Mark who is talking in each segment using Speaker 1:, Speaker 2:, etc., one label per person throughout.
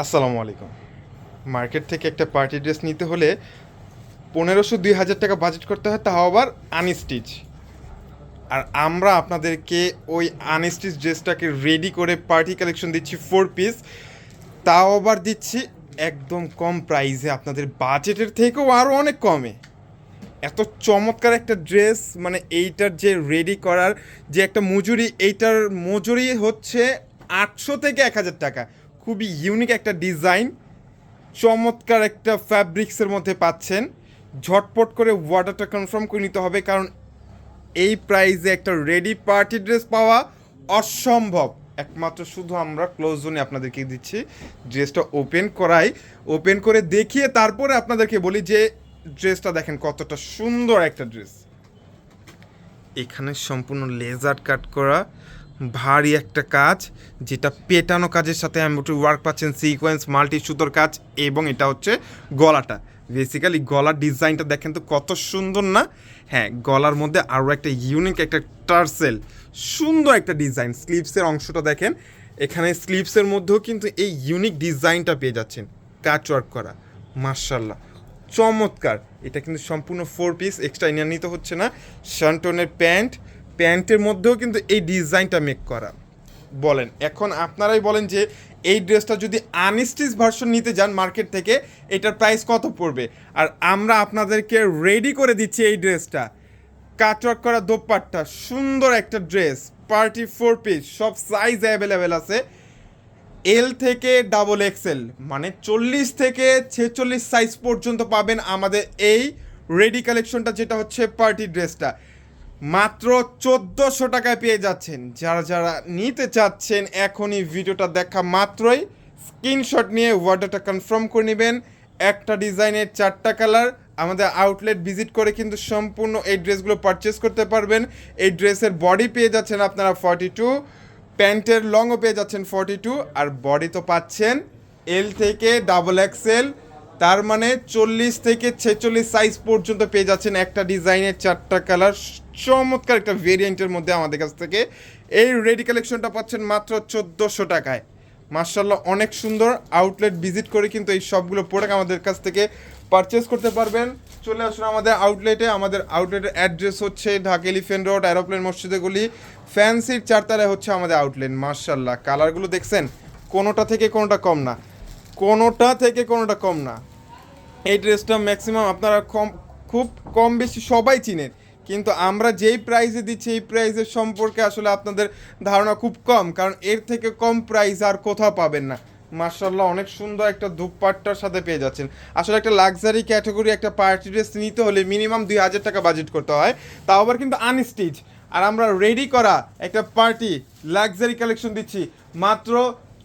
Speaker 1: আসসালামু আলাইকুম। মার্কেট থেকে একটা পার্টি ড্রেস নিতে হলে পনেরোশো দুই হাজার টাকা বাজেট করতে হয়, তাও আবার আনস্টিচ আর আমরা আপনাদেরকে ওই আনস্টিচ ড্রেসটাকে রেডি করে পার্টি কালেকশন দিচ্ছি ফোর পিস তাও আবার দিচ্ছি একদম কম প্রাইসে আপনাদের বাজেটের থেকেও আরও অনেক কমে। এত চমৎকার একটা ড্রেস মানে এইটার যে রেডি করার যে একটা মজুরি, এইটার মজুরি হচ্ছে আটশো থেকে এক হাজার টাকা। খুবই ইউনিক একটা ডিজাইন চমৎকার একটা ফ্যাব্রিক্সের মধ্যে পাচ্ছেন। ঝটপট করে অর্ডারটা কনফার্ম করে নিতে হবে, কারণ এই প্রাইসে একটা রেডি পার্টি ড্রেস পাওয়া অসম্ভব। একমাত্র শুধু আমরা ক্লোজ জোনে আপনাদেরকে দিচ্ছি। ড্রেসটা ওপেন করাই ওপেন করে দেখিয়ে তারপরে আপনাদেরকে বলি যে ড্রেসটা দেখেন কতটা সুন্দর একটা ড্রেস এখানে সম্পূর্ণ লেজার কাট করা ভারী একটা কাজ, যেটা পেটানো কাজের সাথে এমব্রয়ডারি ওয়ার্ক পাচ্ছেন সিকোয়েন্স মাল্টি সুতোর কাজ, এবং এটা হচ্ছে গলাটা। বেসিক্যালি গলার ডিজাইনটা দেখেন তো কত সুন্দর না? হ্যাঁ গলার মধ্যে আরও একটা ইউনিক একটা টার্সেল, সুন্দর একটা ডিজাইন স্লিভসের অংশটা দেখেন, এখানে স্লিভসের মধ্যেও কিন্তু এই ইউনিক ডিজাইনটা পেয়ে যাচ্ছেন। কাচ ওয়ার্ক করা মার্শাল্লাহ চমৎকার! এটা কিন্তু সম্পূর্ণ ফোর পিস এক্সট্রা নিতে হচ্ছে না। শান্টনের প্যান্ট প্যান্টের মধ্যেও কিন্তু এই ডিজাইনটা মেক করা। বলেন, এখন আপনারাই বলেন যে এই ড্রেসটা যদি আনস্টিচ ভার্সন নিতে যান মার্কেট থেকে, এটার প্রাইস কত পড়বে? আর আমরা আপনাদেরকে রেডি করে দিচ্ছি এই ড্রেসটা। কাটওয়ার্ক করা দোপাট্টা, সুন্দর একটা ড্রেস পার্টি ফোর পিস সব সাইজ অ্যাভেলেবেল আছে। এল থেকে ডাবল এক্সেল মানে চল্লিশ থেকে ছেচল্লিশ সাইজ পর্যন্ত পাবেন আমাদের এই রেডি কালেকশনটা যেটা হচ্ছে পার্টি ড্রেসটা মাত্র চোদ্দোশো টাকায় পেয়ে যাচ্ছেন। যারা যারা নিতে চাচ্ছেন, এখনই ভিডিওটা দেখা মাত্রই। স্ক্রিনশট নিয়ে অর্ডারটা কনফার্ম করে নেবেন। একটা ডিজাইনের চারটা কালার আমাদের আউটলেট ভিজিট করে কিন্তু সম্পূর্ণ এই ড্রেসগুলো পারচেস করতে পারবেন। এই ড্রেসের বডি পেয়ে যাচ্ছেন আপনারা ফর্টি টু প্যান্টের লংও পেয়ে যাচ্ছেন ফর্টি টু আর বডি তো পাচ্ছেন এল থেকে ডাবল এক্সেল তার মানে চল্লিশ থেকে ছেচল্লিশ সাইজ পর্যন্ত পেয়ে যাচ্ছেন একটা ডিজাইনের চারটা কালার চমৎকার একটা ভেরিয়েন্টের মধ্যে আমাদের কাছ থেকে। এই রেডি কালেকশনটা পাচ্ছেন মাত্র চোদ্দোশো টাকায়। মার্শাল্লাহ অনেক সুন্দর আউটলেট ভিজিট করে কিন্তু এই সবগুলো প্রোডাক্ট আমাদের কাছ থেকে পারচেস করতে পারবেন। চলে আসুন আমাদের আউটলেটে আমাদের আউটলেটের অ্যাড্রেস হচ্ছে ঢাকা এলিফেন্ট রোড অ্যারোপ্লেন মসজিদে গলি ফ্যান্সির চারতারায় হচ্ছে আমাদের আউটলেট মার্শাল্লাহ কালারগুলো দেখছেন? কোনোটা থেকে কোনোটা কম না। কোনোটা থেকে কোনোটা কম না। এই ড্রেসটা ম্যাক্সিমাম আপনারা কম, খুব কম বেশি সবাই চিনেন। কিন্তু আমরা যেই প্রাইজে দিচ্ছি, এই প্রাইজের সম্পর্কে আসলে আপনাদের ধারণা খুব কম। কারণ এর থেকে কম প্রাইস আর কোথাও পাবেন না। মার্শাল্লাহ অনেক সুন্দর একটা দুপাট্টার সাথে পেয়ে যাচ্ছেন। আসলে একটা লাক্সারি ক্যাটাগরি একটা পার্টি ড্রেস নিতে হলে মিনিমাম দুই হাজার টাকা বাজেট করতে হয়। তাও আবার কিন্তু আনস্টিচ আর আমরা রেডি করা একটা পার্টি লাক্সারি কালেকশন দিচ্ছি। মাত্র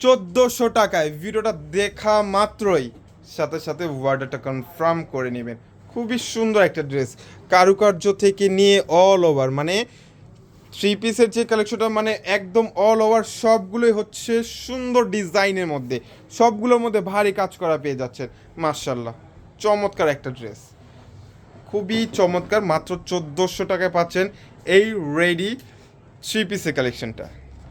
Speaker 1: চোদ্দোশো টাকায়। ভিডিওটা দেখা মাত্রই। সাথে সাথে ওয়ার্ডারটা কনফার্ম করে নেবেন। খুবই সুন্দর একটা ড্রেস কারুকার্য থেকে নিয়ে অল ওভার মানে থ্রি পিসের যে কালেকশনটা মানে একদম অল ওভার সবগুলোই হচ্ছে সুন্দর ডিজাইনের মধ্যে। সবগুলোর মধ্যে ভারী কাজ করা পেয়ে যাচ্ছেন। মার্শাল্লাহ চমৎকার একটা ড্রেস খুবই চমৎকার, মাত্র চোদ্দোশো টাকায় পাচ্ছেন এই রেডি থ্রি পিসের কালেকশনটা